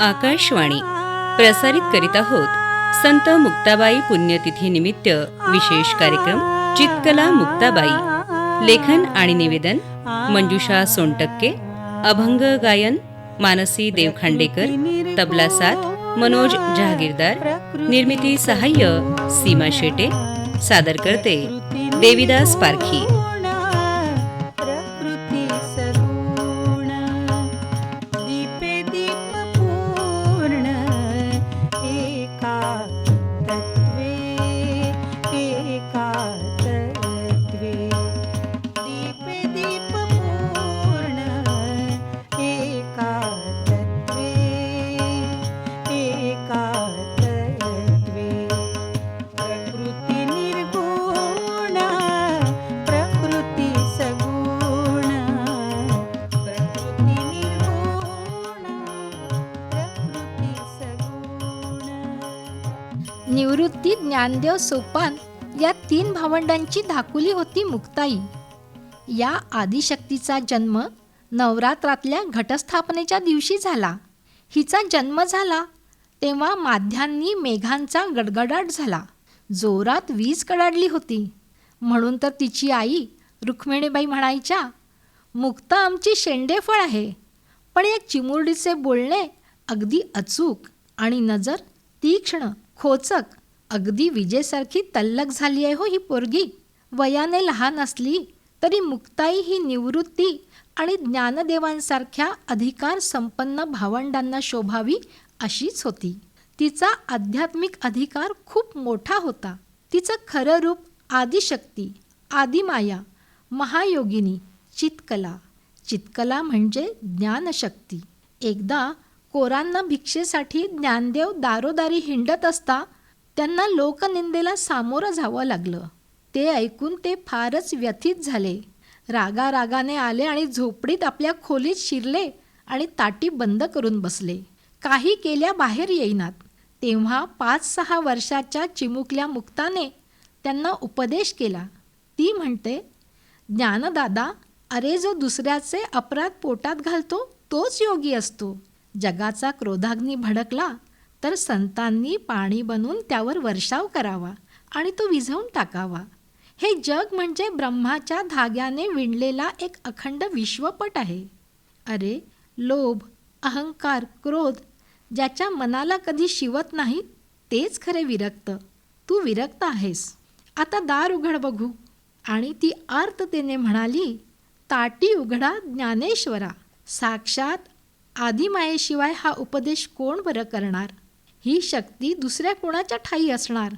आकाशवाणी प्रसारित करीत आहोत संत मुक्ताबाई पुण्यतिथी निमित्त विशेष कार्यक्रम चितकला मुक्ताबाई. लेखन आणि निवेदन मंजुषा सोनटक्के. अभंग गायन मानसी देवखांडेकर. तबला साथ मनोज जहागीरदार. निर्मिती सहाय्य सीमा शेटे. सादर करते देविदास पारखी. निवृत्ती ज्ञानदेव सोपान या तीन भावंडांची धाकुली होती मुक्ताई. या आदिशक्तीचा जन्म नवरात्रातल्या घटस्थापनेच्या दिवशी झाला. हिचा जन्म झाला तेव्हा माध्यांनी मेघांचा गडगडाट झाला. जोरात वीज कडाडली होती. म्हणून तर तिची आई रुक्मिणीबाई म्हणायच्या मुक्ता आमची शेंडेफळ आहे पण या चिमुरडीचे बोलणे अगदी अचूक आणि नजर तीक्ष्ण खोचक अगदी विजेसारखी तल्लक झाली आहे हो ही पोरगी. वयाने लहान असली तरी मुक्ताई ही निवृत्ती आणि ज्ञानदेवांसारख्या अधिकार संपन्न भावंडांना शोभावी अशीच होती. तिचा आध्यात्मिक अधिकार खूप मोठा होता. तिचं खरं रूप आदिशक्ती आदिमाया महायोगिनी चितकला. चितकला म्हणजे ज्ञानशक्ती. एकदा कोरांना भिक्षेसाठी ज्ञानदेव दारोदारी हिंडत असता त्यांना लोकनिंदेला सामोरं जावं लागलं. ते ऐकून ते फारच व्यथित झाले. रागा रागाने आले आणि झोपडीत आपल्या खोलीत शिरले आणि ताटी बंद करून बसले. काही केल्या बाहेर येईनात. तेव्हा पाच सहा वर्षाच्या चिमुकल्या मुक्ताने त्यांना उपदेश केला. ती म्हणते ज्ञानदादा अरे जो दुसऱ्याचे अपराध पोटात घालतो तोच योगी असतो. जगाचा क्रोधाग्नी भडकला तर संतांनी पाणी बनवून त्यावर वर्षाव करावा आणि तो विझवून टाकावा. हे जग म्हणजे ब्रह्माच्या धाग्याने विणलेला एक अखंड विश्वपट आहे. अरे लोभ अहंकार क्रोध ज्याच्या मनाला कधी शिवत नाही तेच खरे विरक्त. तू विरक्त आहेस. आता दार उघड बघू. आणि ती आर्ततेने म्हणाली ताटी उघडा ज्ञानेश्वरा. साक्षात आदिमायेशिवाय हा उपदेश कोण बरं करणार? ही शक्ती दुसऱ्या कोणाच्या ठाई असणार?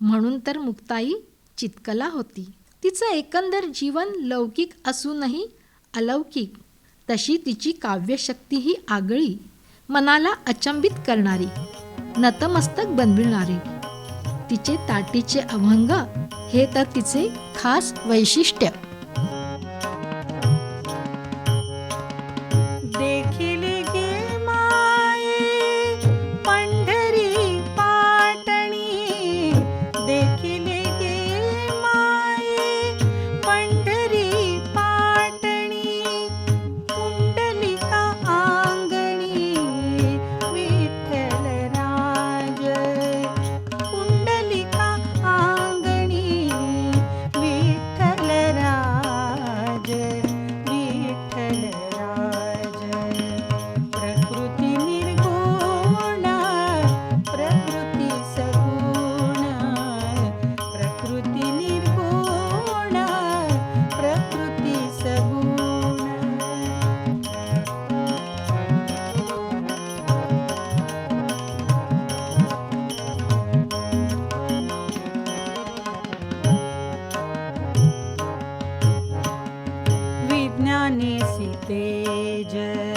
म्हणून तर मुक्ताई चितकला होती. तिचं एकंदर जीवन लौकिक असूनही अलौकिक. तशी तिची काव्यशक्तीही आगळी मनाला अचंबित करणारी नतमस्तक बनविणारी. तिचे ताटीचे अभंग हे तर तिचे खास वैशिष्ट्य. pages.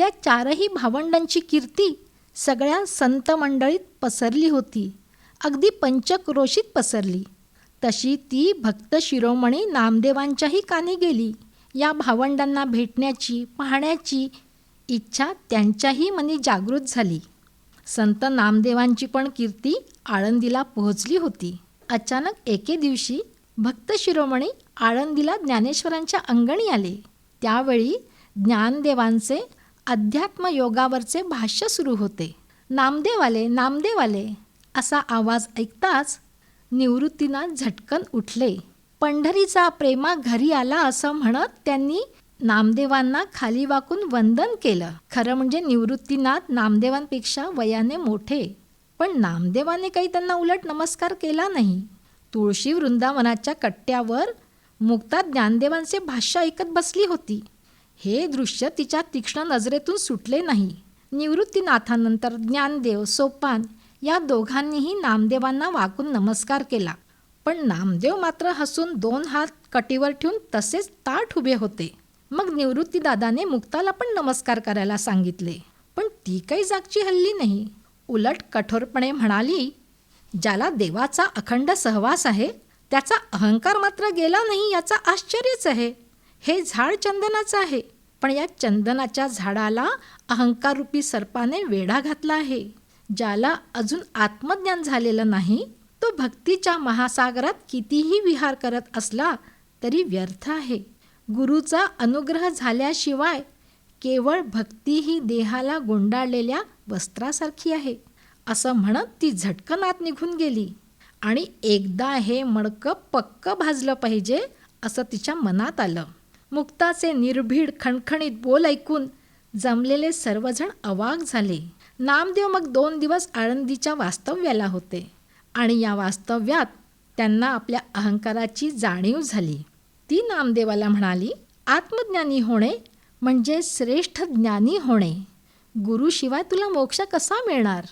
या चारही भावंडांची कीर्ती सगळ्या संत मंडळीत पसरली होती. अगदी पंचक्रोशीत पसरली. तशी ती भक्त शिरोमणी नामदेवांच्याही कानी गेली. या भावंडांना भेटण्याची पाहण्याची इच्छा त्यांच्याही मनी जागृत झाली. संत नामदेवांची पण कीर्ती आळंदीला पोहोचली होती. अचानक एके दिवशी भक्त शिरोमणी आळंदीला ज्ञानेश्वरांच्या अंगणी आले. त्यावेळी ज्ञानदेवांचे अध्यात्म योगावरचे भाष्य सुरू होते. नामदेवाले नामदेवाले नामदेव आले असा आवाज ऐकताच निवृत्तीनाथ झटकन उठले. पंढरीचा प्रेमा घरी आला असं म्हणत त्यांनी नामदेवांना खाली वाकून वंदन केलं. खरं म्हणजे निवृत्तीनाथ नामदेवांपेक्षा वयाने मोठे. पण नामदेवाने काही त्यांना उलट नमस्कार केला नाही. तुळशी वृंदावनाच्या कट्ट्यावर मुक्ता ज्ञानदेवांचे भाष्य ऐकत बसली होती. हे दृश्य तिच्या तीक्ष्ण नजरेतून सुटले नाही. निवृत्तीनाथानंतर ज्ञानदेव सोपान या दोघांनीही नामदेवांना वाकून नमस्कार केला. पण नामदेव मात्र हसून दोन हात कटीवर ठेवून तसेच ताठ उभे होते. मग निवृत्तीदादाने मुक्ताला पण नमस्कार करायला सांगितले. पण ती काही जागची हल्ली नाही. उलट कठोरपणे म्हणाली ज्याला देवाचा अखंड सहवास आहे त्याचा अहंकार मात्र गेला नाही याचा आश्चर्यच आहे. हे झाड चंदनाचं आहे पण या चंदनाच्या झाडाला अहंकाररूपी सर्पाने वेढा घातला आहे ज्याला अजून आत्मज्ञान झालेलं नाही तो भक्तीच्या महासागरात कितीही विहार करत असला तरी व्यर्थ आहे. गुरुचा अनुग्रह झाल्याशिवाय केवळ भक्ती ही देहाला गुंडाळलेल्या वस्त्रासारखी आहे असं म्हणत ती झटकन आत निघून गेली. आणि एकदा हे मडकं पक्क भाजलं पाहिजे असं तिच्या मनात आलं. मुक्ताचे निर्भीड खणखणीत बोल ऐकून जमलेले सर्वजण अवाक झाले. नामदेव मग दोन दिवस आळंदीच्या वास्तव्याला होते आणि या वास्तव्यात त्यांना आपल्या अहंकाराची जाणीव झाली. ती नामदेवाला म्हणाली आत्मज्ञानी होणे म्हणजे श्रेष्ठ ज्ञानी होणे. गुरुशिवाय तुला मोक्ष कसा मिळणार?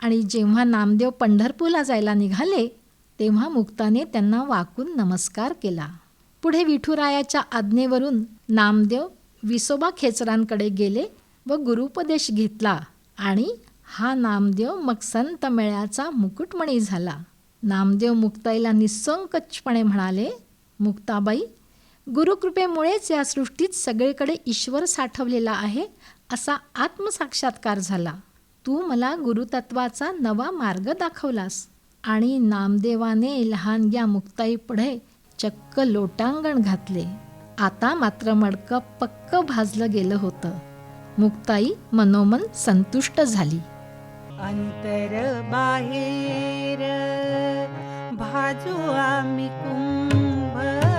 आणि जेव्हा नामदेव पंढरपूरला जायला निघाले तेव्हा मुक्ताने त्यांना वाकून नमस्कार केला. पुढे विठुरायाच्या आज्ञेवरून नामदेव विसोबा खेचरांकडे गेले व गुरुपदेश घेतला आणि हा नामदेव मग संत मेळ्याचा मुकुटमणी झाला. नामदेव मुक्ताईला निसंकचपणे म्हणाले मुक्ताबाई गुरुकृपेमुळेच या सृष्टीत सगळीकडे ईश्वर साठवलेला आहे असा आत्मसाक्षात्कार झाला. तू मला गुरुतत्वाचा नवा मार्ग दाखवलास आणि नामदेवाने लहानग्या मुक्ताईपुढे चक्क लोटांगण घातले. आता मात्र मडकं पक्क भाजलं गेलं होतं. मुक्ताई मनोमन संतुष्ट झाली. अंतर बाहेर भाजू आम्ही कुंभ.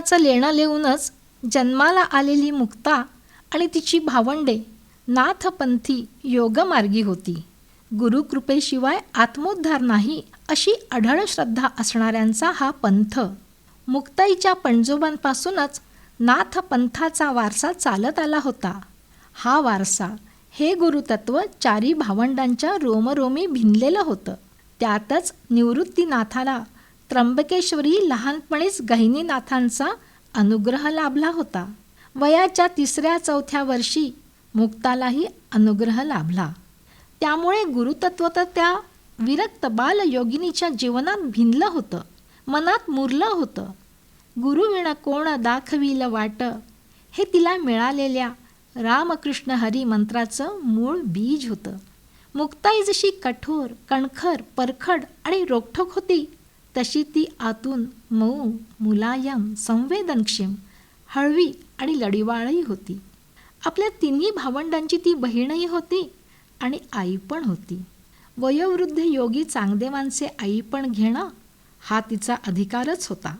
आत्मज्ञानाचं लेणं लिहूनच जन्माला आलेली मुक्ता आणि तिची भावंडे नाथपंथी योगमार्गी होती. गुरुकृपेशिवाय आत्मोद्धार नाही अशी अढळ श्रद्धा असणाऱ्यांचा हा पंथ. मुक्ताईच्या पणजोबांपासूनच नाथपंथाचा वारसा चालत आला होता. हा वारसा हे गुरुतत्व चारी भावंडांच्या रोमरोमी भिनलेलं होतं. त्यातच निवृत्तीनाथाला त्र्यंबकेश्वरी लहानपणीच गहिनीनाथांचा अनुग्रह लाभला होता. वयाच्या तिसऱ्या चौथ्या वर्षी मुक्तालाही अनुग्रह लाभला. त्यामुळे गुरुतत्व तर त्या विरक्त बाल योगिनीच्या जीवनात भिनलं होतं मनात मुरलं होतं. गुरुविण कोण दाखविलं वाट? हे तिला मिळालेल्या रामकृष्ण हरी मंत्राचं मूळ बीज होतं. मुक्ताई जशी कठोर कणखर परखड आणि रोखठोक होती तशी ती आतून मऊ मुलायम संवेदनक्षम हळवी आणि लढीवाळही होती. आपल्या तिन्ही भावंडांची ती बहीणही होती आणि आई पण होती. वयोवृद्ध योगी चांगदेवांचे आई पण घेणं हा तिचा अधिकारच होता.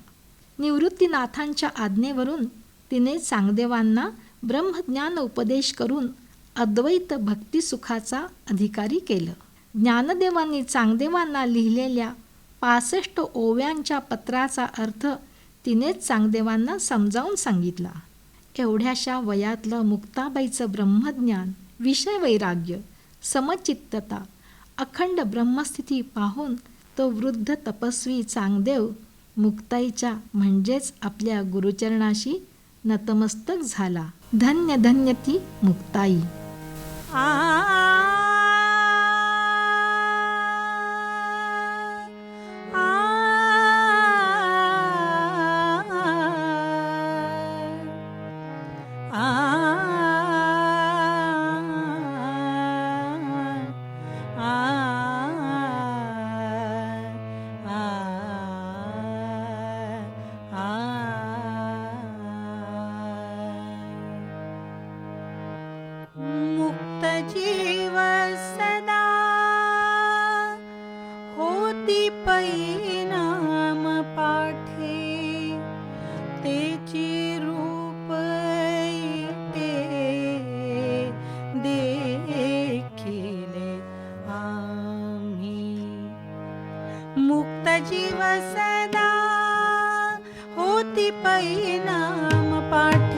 निवृत्तीनाथांच्या आज्ञेवरून तिने चांगदेवांना ब्रह्मज्ञान उपदेश करून अद्वैत भक्तिसुखाचा अधिकारी केलं. ज्ञानदेवांनी चांगदेवांना लिहिलेल्या पासष्ट ओव्यांच्या पत्राचा अर्थ तिनेच चांगदेवांना समजावून सांगितला. एवढ्याशा वयातलं मुक्ताबाईचं ब्रह्मज्ञान विषय वैराग्य समचित्तता अखंड ब्रह्मस्थिती पाहून तो वृद्ध तपस्वी चांगदेव मुक्ताईच्या म्हणजेच आपल्या गुरुचरणाशी नतमस्तक झाला. धन्य धन्य ती मुक्ताई. आ मुक्त मुक्त जीव सदा होती पैनाम पाठ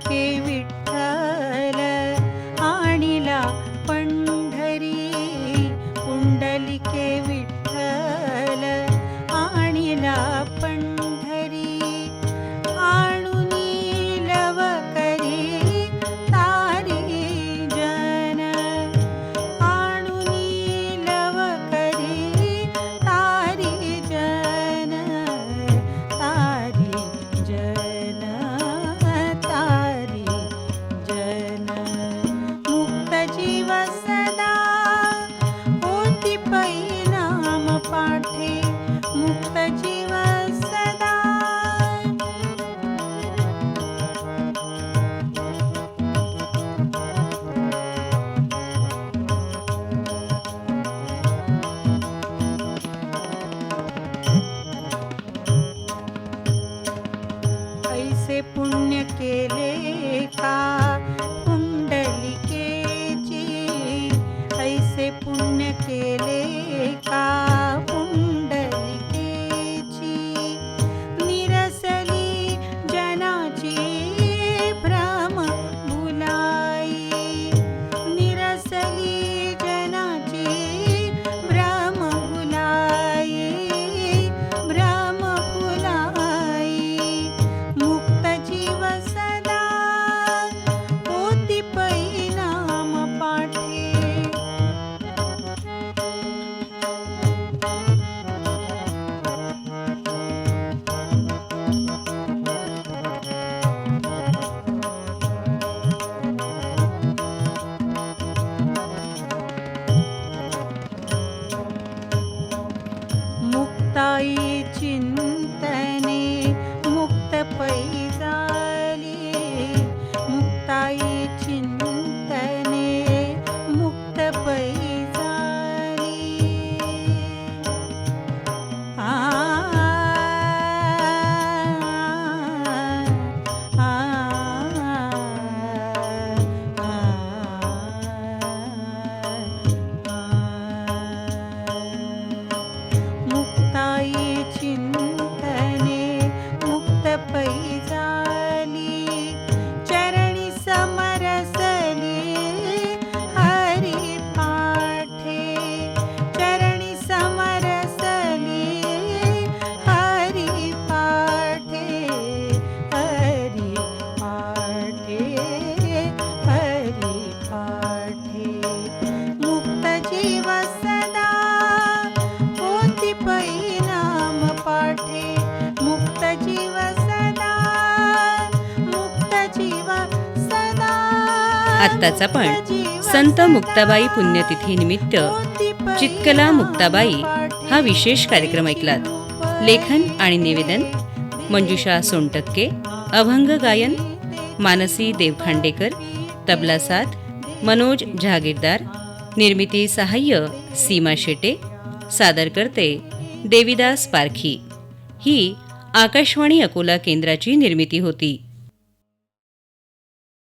came. आत्ताचा पण. संत मुक्ताबाई पुण्यतिथी निमित्त चितकला मुक्ताबाई हा विशेष कार्यक्रम ऐकलात. लेखन आणि निवेदन मंजुषा सोनटक्के अभंग गायन मानसी देवखांडेकर तबला साथ मनोज जहागीरदार निर्मिती सहाय्य सीमा शेटे सादर करते देविदास पारखी. ही आकाशवाणी अकोला केंद्राची निर्मिती होती.